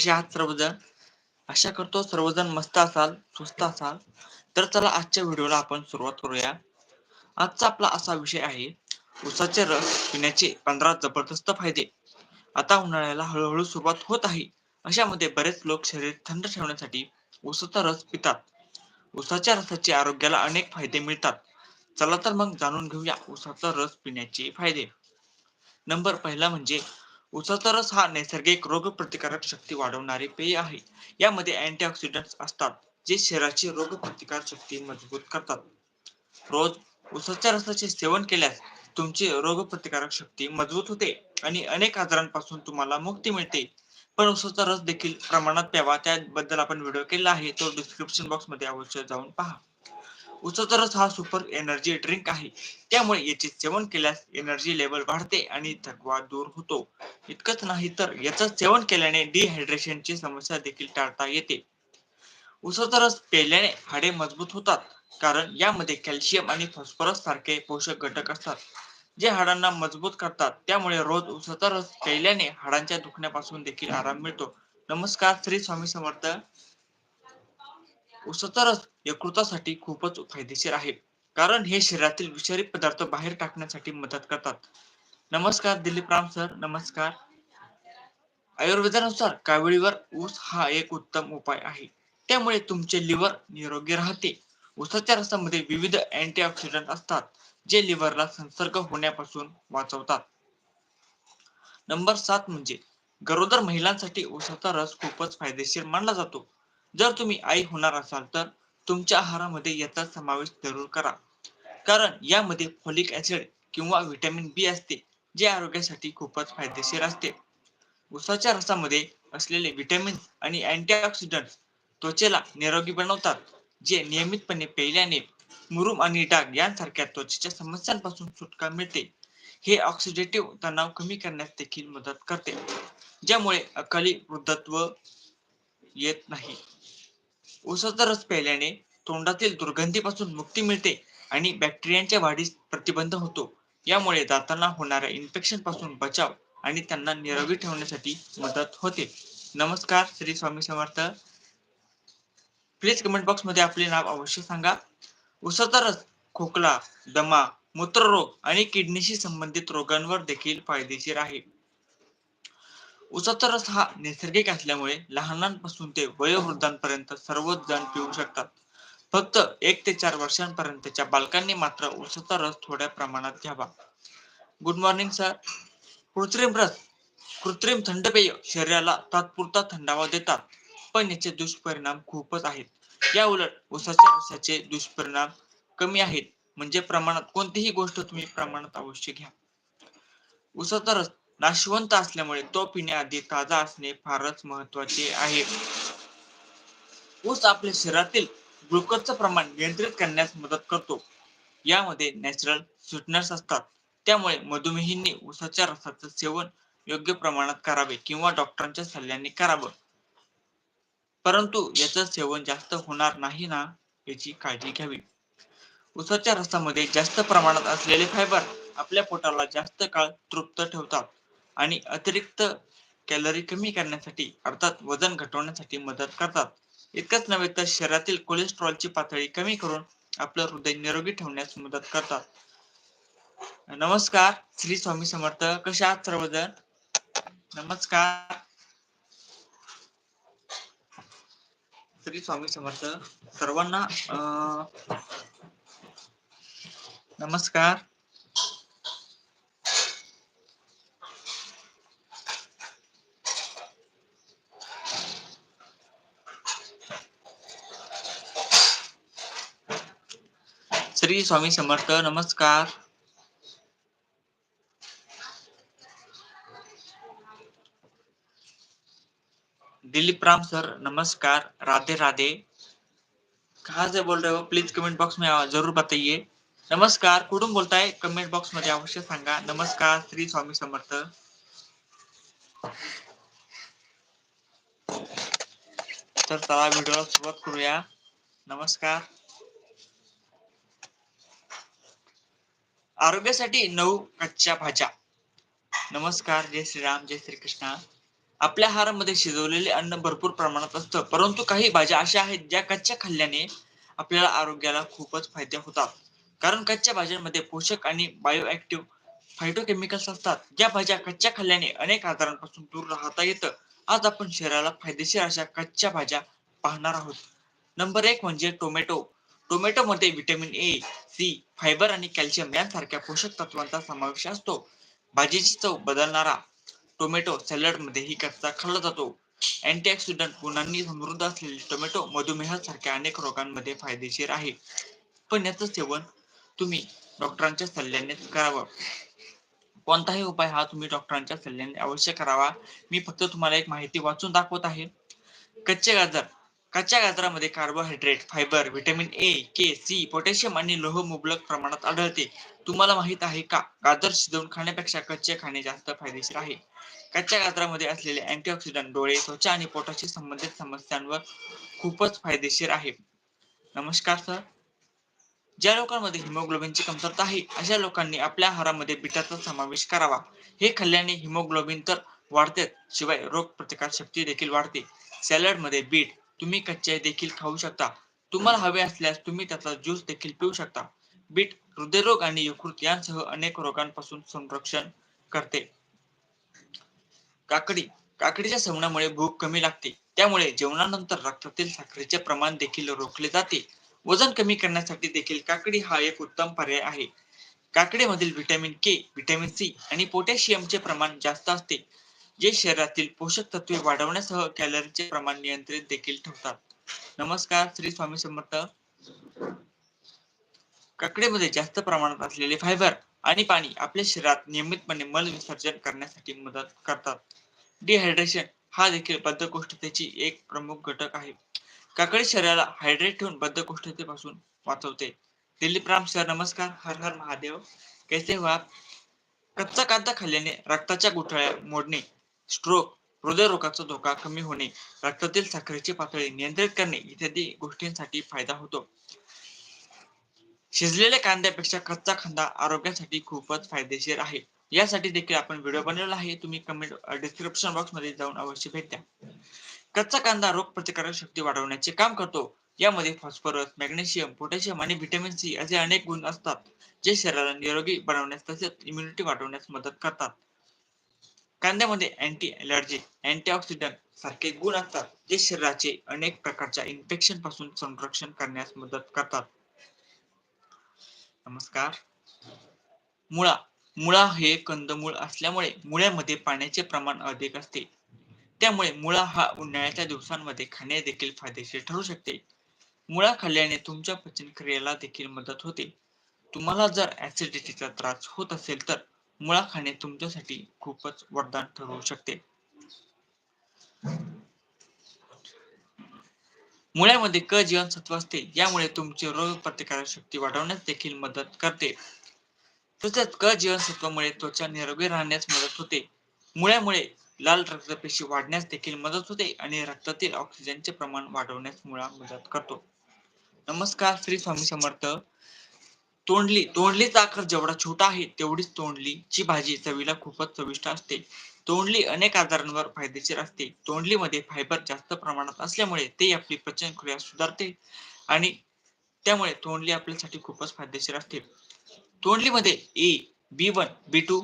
कसे आहात सर्वजण? आशा करतो सर्वजण मस्त असाल सुस्त असाल. तर चला आजच्या व्हिडिओला आपण सुरुवात करूया. आजचा आपला असा विषय आहे उसाचे रस पिण्याचे पंधरा जबरदस्त फायदे. आता उन्हाळ्याला हळूहळू सुरुवात होत आहे. अशामध्ये बरेच लोक शरीर थंड ठेवण्यासाठी उसाचा रस पितात. उसाच्या रसाचे आरोग्याला अनेक फायदे मिळतात. चला तर मग जाणून घेऊया उसाचा रस पिण्याचे फायदे. नंबर पहिला म्हणजे उसाचा रस हा नैसर्गिक रोगप्रतिकारक शक्ती वाढवणारे पेय आहे. यामध्ये अँटीऑक्सिडंट्स असतात जे शरीराची रोगप्रतिकार शक्ती मजबूत करतात. रोज उसाच्या रसाचे सेवन केल्यास तुमची रोगप्रतिकारक शक्ती मजबूत होते आणि अनेक आजारांपासून तुम्हाला मुक्ती मिळते. पण उसाचा रस देखील प्रमाणात प्यावा त्याबद्दल आपण व्हिडिओ केला आहे तो डिस्क्रिप्शन बॉक्समध्ये अवश्य जाऊन पहा. उसाचा रस हा सुपर एनर्जी ड्रिंक आहे. त्यामुळे याचे सेवन केल्यास एनर्जी लेवल वाढते आणि थकवा दूर होतो. इतकंच नाही तर याचं सेवन केल्याने डिहायड्रेशनची समस्या देखील टाळता येते. उसाचा रस प्यायल्याने हाडे मजबूत होतात कारण यामध्ये कॅल्शियम आणि फॉस्फरस सारखे पोषक घटक असतात जे हाडांना मजबूत करतात. त्यामुळे रोज उसाचा रस प्यायल्याने हाडांच्या दुखण्यापासून देखील आराम मिळतो. नमस्कार श्री स्वामी समर्थ. उसाचा रस यकृतासाठी खूपच फायदेशीर आहे. कारण हे शरीरातील विषारी पदार्थ बाहेर टाकण्यासाठी मदत करतात. नमस्कार दिलीप राम सर नमस्कार. आयुर्वेदानुसार कावळीवर ऊस हा एक उत्तम उपाय आहे. त्यामुळे तुमचे लिव्हर निरोगी राहते. उसाच्या रसामध्ये विविध अँटीऑक्सिडंट असतात जे लिव्हरला संसर्ग होण्यापासून वाचवतात. नंबर सात म्हणजे गरोदर महिलांसाठी उसाचा रस खूपच फायदेशीर मानला जातो. जर तुम्ही आई होणार असाल तर तुमच्या आहारामध्ये याचा समावेश जरूर करा. कारण यामध्ये फॉलिक ऍसिड किंवा व्हिटॅमिन बी असते जे आरोग्यासाठी खूपच फायदेशीर असते. उसाच्या रसामध्ये असलेले व्हिटॅमिन आणि अँटीऑक्सिडंट त्वचेला निरोगी बनवतात जे नियमितपणे पेल्याने मुरुम आणि डाग यांसारख्या त्वचेच्या समस्यांपासून सुटका मिळते. हे ऑक्सिडेटिव्ह तणाव कमी करण्यास देखील मदत करते ज्यामुळे अकाली वृद्धत्व येत नाही. उसाचा रस प्यायल्याने तोंडातील दुर्गंधीपासून मुक्ती मिळते आणि बॅक्टेरियांच्या वाढीस प्रतिबंध होतो. यामुळे दातांना होणाऱ्या इन्फेक्शनपासून बचाव आणि त्यांना निरोगी ठेवण्यासाठी मदत होते. नमस्कार श्री स्वामी समर्थ. प्लीज कमेंट बॉक्समध्ये आपले नाव अवश्य सांगा. उसाचा रस खोकला दमा मूत्ररोग आणि किडनीशी संबंधित रोगांवर देखील फायदेशीर आहे. उसाचा रस हा नैसर्गिक असल्यामुळे लहानांपासून ते वयोवृद्धांपर्यंत सर्वच जण पिऊ शकतात. फक्त एक ते चार वर्षांपर्यंतच्या बालकांनी मात्र उसाचा रस थोड्या प्रमाणात घ्यावा. गुड मॉर्निंग सर कृत्रिम रस कृत्रिम थंड पेय शरीराला तात्पुरता थंडावा देतात पण याचे दुष्परिणाम खूपच आहेत. या उलट उसाच्या रसाचे दुष्परिणाम कमी आहेत. म्हणजे प्रमाणात कोणतीही गोष्ट तुम्ही प्रमाणात अवश्य घ्या. उसाचा रस नाशवंत असल्यामुळे तो पिण्याआधी ताजा असणे फारच महत्त्वाचे आहे. ऊस आपल्या शरीरातील ग्लुकोजचं प्रमाण नियंत्रित करण्यास मदत करतो. यामध्ये नॅचरल स्वीटनर्स असतात. त्यामुळे मधुमेहींनी ऊसाच्या रसाचं सेवन योग्य प्रमाणात करावे किंवा डॉक्टरांच्या सल्ल्याने करावं. परंतु याचं सेवन जास्त होणार नाही ना याची काळजी घ्यावी. उसाच्या रसामध्ये जास्त प्रमाणात असलेले फायबर आपल्या पोटाला जास्त काळ तृप्त ठेवतात. आणि अतिरिक्त कॅलरी कमी करण्यासाठी अर्थात वजन घटवण्यासाठी मदत करतात. इतकंच नव्हे तर शरीरातील कोलेस्ट्रॉलची पातळी कमी करून आपलं हृदय निरोगी ठेवण्यास मदत करतात. नमस्कार श्री स्वामी समर्थ. कशा आहात सर्वजण? नमस्कार. श्री स्वामी समर्थ. सर्वांना नमस्कार. श्री स्वामी समर्थ, नमस्कार. दिलीप राम सर, नमस्कार. राधे राधे. कहा से बोल रहे हो? प्लीज़ कमेंट बॉक्स में ज़रूर बताइए. नमस्कार. कुठून बोलताय? कमेंट बॉक्स मध्ये अवश्य सांगा. नमस्कार, श्री स्वामी समर्थ. तर चला, व्हिडिओला सुरुवात करूया. नमस्कार. आरोग्यासाठी नऊ कच्च्या भाज्या. नमस्कार जय श्रीराम जय श्री कृष्णा आपल्या आहारामध्ये शिजवलेले अन्न भरपूर प्रमाणात असतं परंतु काही भाज्या अशा आहेत ज्या कच्च्या खाल्ल्याने आपल्याला आरोग्याला खूपच फायदे होतात. कारण कच्च्या भाज्यांमध्ये पोषक आणि बायो ऍक्टिव्ह फायटोकेमिकल्स असतात. ज्या भाज्या कच्च्या खाल्ल्याने अनेक आजारांपासून दूर राहता येतं. आज आपण शरीराला फायदेशीर अशा कच्च्या भाज्या पाहणार आहोत. नंबर एक म्हणजे टोमॅटो. टोमॅटो मध्ये व्हिटॅमिन ए सी फायबर आणि कॅल्शियम यांसारख्या पोषक तत्वांचा समावेश असतो. भाजीची चव बदलणारा टोमॅटो सॅलड मध्येही कच्चा खाल्ला जातो. अँटीऑक्सिडंट गुणांनी समृद्ध असलेले टोमॅटो मधुमेहासारख्या अनेक रोगांमध्ये फायदेशीर आहे. पण याचं सेवन तुम्ही डॉक्टरांच्या सल्ल्यानेच करावं. कोणताही उपाय हा तुम्ही डॉक्टरांच्या सल्ल्याने अवश्य करावा. मी फक्त तुम्हाला एक माहिती वाचून दाखवत आहे. कच्चे गाजर कच्च्या गाजरामध्ये carbohydrate fibre vitamin A K C potassium आणि लोह मुबलक प्रमाणात आढळते. तुम्हाला माहीत आहे का? गाजर शिजवून खाण्यापेक्षा कच्चे खाणे जास्त फायदेशीर आहे. कच्च्या गाजरामध्ये असलेले अँटीऑक्सिडंट डोळे त्वचा आणि पोटाशी संबंधित समस्यांवर खूपच फायदेशीर आहे. नमस्कार सर ज्या लोकांमध्ये हिमोग्लोबिनची कमतरता आहे अशा लोकांनी आपल्या आहारामध्ये बीटाचा समावेश करावा. हे खाल्ल्याने हिमोग्लोबिन तर वाढतेच शिवाय रोग प्रतिकार शक्ती देखील वाढते. सॅलडमध्ये बीट तुम्ही कच्चे देखील खाऊ शकता. तुम्हाला हवे असल्यास तुम्ही त्याचा ज्यूस देखील पिऊ शकता. बीट हृदयरोग आणि यकृत यांसह अनेक रोगांपासून संरक्षण करते. काकडी. काकडीच्या सेवनामुळे भूक कमी लागते. त्यामुळे जेवणानंतर रक्तातील साखरेचे प्रमाण देखील रोखले जाते. वजन कमी करण्यासाठी देखील काकडी हा एक उत्तम पर्याय आहे. काकडीमधील व्हिटॅमिन के व्हिटॅमिन सी आणि पोटॅशियमचे प्रमाण जास्त असते. जे शरीरातील पोषक तत्वे वाढवण्यासह कॅलरीचे प्रमाण नियंत्रित देखील ठेवतात. नमस्कार श्री स्वामी समर्थ. काकडीमध्ये जास्त प्रमाणात असलेले फायबर आणि पाणी आपल्या शरीरात नियमितपणे मल विसर्जन करण्यासाठी मदत करतात. डिहायड्रेशन हा देखील बद्धकोष्ठतेची एक प्रमुख घटक आहे. काकडी शरीराला हायड्रेट ठेवून बद्धकोष्ठतेपासून वाचवते. दिलीप राम सर नमस्कार. हर हर महादेव. कैसे हो आप? कच्चा कांदा खाल्ल्याने रक्ताच्या गुठळ्या मोडणे स्ट्रोक हृदयरोगाचा धोका कमी होणे रक्तातील साखरेची पातळी नियंत्रित करणे इत्यादी गोष्टींसाठी फायदा होतो. शिजलेल्या कांद्यापेक्षा कच्चा कांदा आरोग्यासाठी खूपच फायदेशीर आहे. यासाठी देखील आपण व्हिडिओ बनवला आहे. तुम्ही कमेंट डिस्क्रिप्शन बॉक्समध्ये जाऊन अवश्य भेट द्या. कच्चा कांदा रोग प्रतिकारक शक्ती वाढवण्याचे काम करतो. यामध्ये फॉस्फरस मॅग्नेशियम पोटॅशियम आणि व्हिटॅमिन सी असे अनेक गुण असतात जे शरीराला निरोगी बनवण्यास तसेच इम्युनिटी वाढवण्यास मदत करतात. कांद्यामध्ये अँटी अलर्जी अँटीऑक्सिडंट सारखे गुण असतात जे शरीराचे अनेक प्रकारच्या इन्फेक्शनपासून संरक्षण करण्यास मदत करतात. नमस्कार. मुळा मुळा हे कंदमूळ असल्यामुळे मुळ्यामध्ये पाण्याचे प्रमाण अधिक असते. त्यामुळे मुळा हा उन्हाळ्याच्या दिवसांमध्ये खाणे देखील फायदेशीर ठरू शकते. मुळा खाल्ल्याने तुमच्या पचन क्रियेला देखील मदत होते. तुम्हाला जर ऍसिडिटीचा त्रास होत असेल तर मुळा खाणे तुमच्यासाठी खूपच वरदान ठरू शकते. मुळ्यामध्ये क जीवनसत्व असते यामुळे तुमची रोग प्रतिकारक शक्ती वाढवण्यास देखील मदत करते. तसेच क जीवनसत्वामुळे त्वचा निरोगी राहण्यास मदत होते. मुळ्यामुळे लाल रक्तपेशी वाढण्यास देखील मदत होते आणि रक्तातील ऑक्सिजनचे प्रमाण वाढवण्यास मुळा मदत करतो. नमस्कार श्री स्वामी समर्थ. तोंडली तोंडलीचा आकार जेवढा छोटा आहे तेवढीच तोंडलीची भाजी चवीला खूपच चविष्ट असते. तोंडली अनेक आजारांवर फायदेशीर असते. तोंडलीमध्ये फायबर जास्त प्रमाणात असल्यामुळे ते आपली पचन क्रिया सुधारते आणि त्यामुळे तोंडली आपल्यासाठी खूपच फायदेशीर असते. तोंडलीमध्ये A B one B two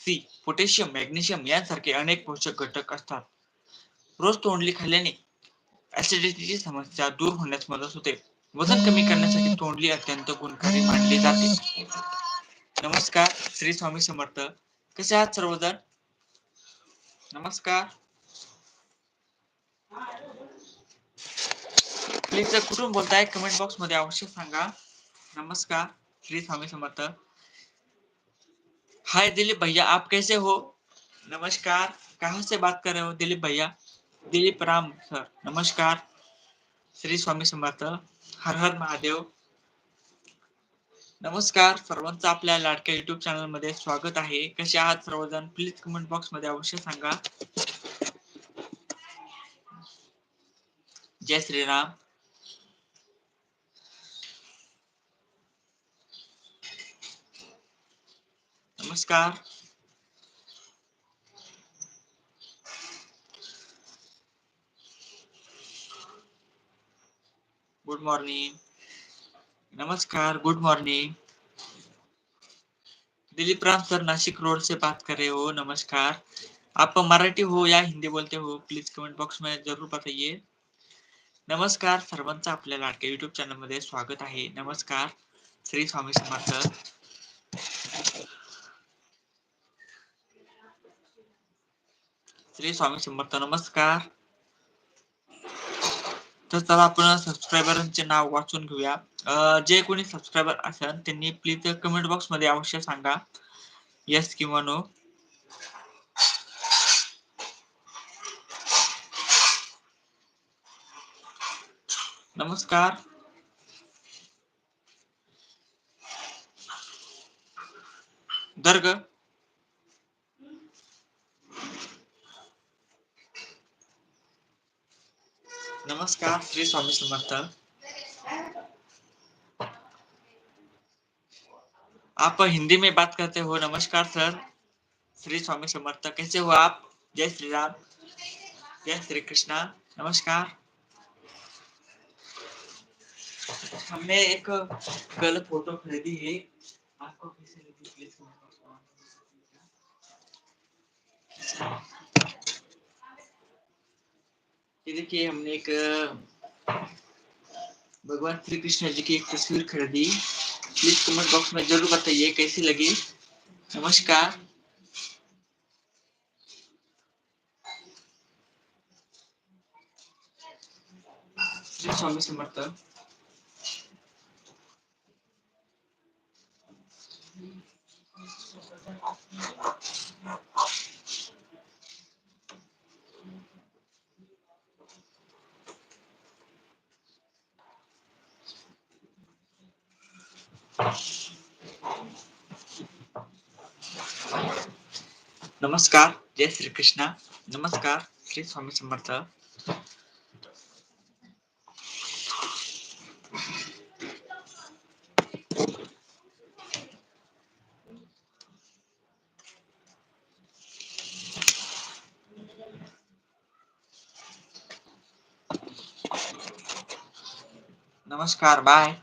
C potassium magnesium यांसारखे अनेक पोषक घटक असतात. रोज तोंडली खाल्ल्याने ऍसिडिटीची समस्या दूर होण्यास मदत होते. वज़न कमी करण्यासाठी तोंडली अत्यंत गुणकारी मानली जाते. नमस्कार, श्री स्वामी समर्थ. कसे आहात सर्वजण? नमस्कार. प्लीज़ कुठून बोलताय? कमेंट बॉक्स मध्ये अवश्य सांगा. नमस्कार, श्री स्वामी समर्थ. हाय, दिलीप भैया, आप कैसे हो? नमस्कार. कहा से बात कर रहे हो, दिलीप भैया? दिलीप राम सर नमस्कार. श्री स्वामी समर्थ हर हर महादेव. नमस्कार सर्वांचं आपल्या लाडक्या युट्यूब चॅनलमध्ये स्वागत आहे. कसे आहात सर्वजण? प्लीज कमेंट बॉक्समध्ये अवश्य सांगा. जय श्रीराम. नमस्कार. गुड मॉर्निंग नमस्कार good morning Dilip Ram sir Nashik road से बात कर रहे हो, नमस्कार. आप मराठी हो या हिंदी बोलते हो प्लीज़ कमेंट बॉक्स में ज़रूर बताइए. नमस्कार, सर्वांचं आपल्या लाडक्या युट्यूब चॅनल मध्ये स्वागत आहे. नमस्कार, श्री स्वामी समर्थ. श्री स्वामी समर्थ, नमस्कार. तर चला आपण सबस्क्रायबरांचे नाव वाचून घेऊया. जे कोणी सबस्क्रायबर असेल त्यांनी प्लीज कमेंट बॉक्समध्ये अवश्य सांगा. येस किंवा नो नमस्कार. दर्ग. नमस्कार श्री स्वामी समर्थ आप हिंदी में बात करते हो नमस्कार सर श्री स्वामी समर्थ कैसे हो आप जय श्री राम जय श्री कृष्णा नमस्कार हमने एक कल फ़ोटो खरीदी है। आपको कैसे लगी? प्लीज़ ये देखिए, हमने एक भगवान श्री कृष्ण जी की एक तस्वीर खरीदी। प्लीज़ कमेंट बॉक्स में ज़रूर बताइए, कैसी लगी? नमस्कार। स्वामी समर्थ। नमस्कार जय श्री कृष्णा। नमस्कार श्री स्वामी समर्थ। नमस्कार बाय